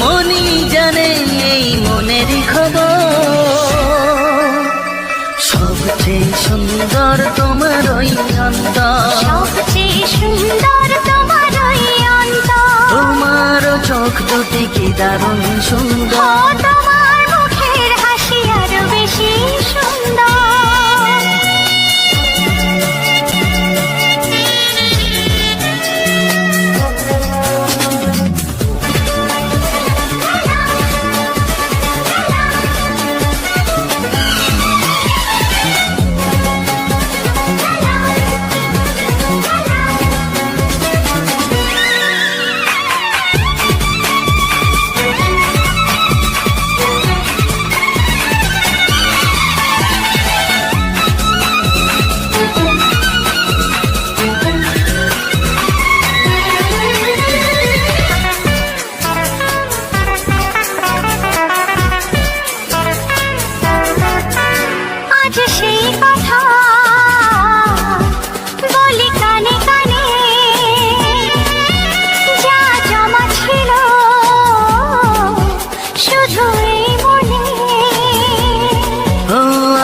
মনি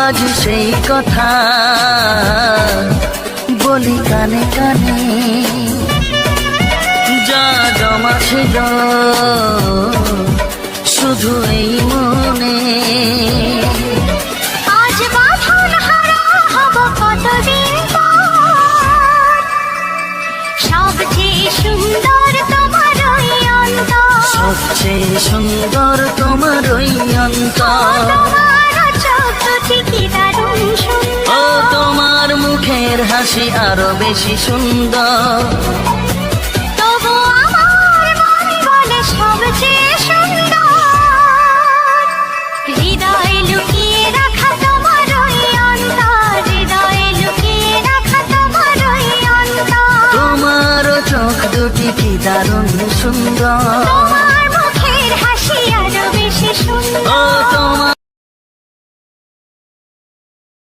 আজ সেই কথা। বলি কানে কানে যা জমা ছিল শুধু এই মনে। আজ বাঁধন হারা হব কতদিন সবচেয়ে সুন্দর তোমার সবচেয়ে সুন্দর আরও বেশি সুন্দর। তবু আমার মন বলে সবচেয়ে সুন্দর হৃদয়ে লুকিয়ে রাখা তোমার অন্তর হৃদয়ে লুকিয়ে রাখা তোমার অন্তর। তোমার চোখ দুটি কি দারুণ সুন্দর? তোমার মুখের হাসি আরও বেশি সুন্দর। তোমার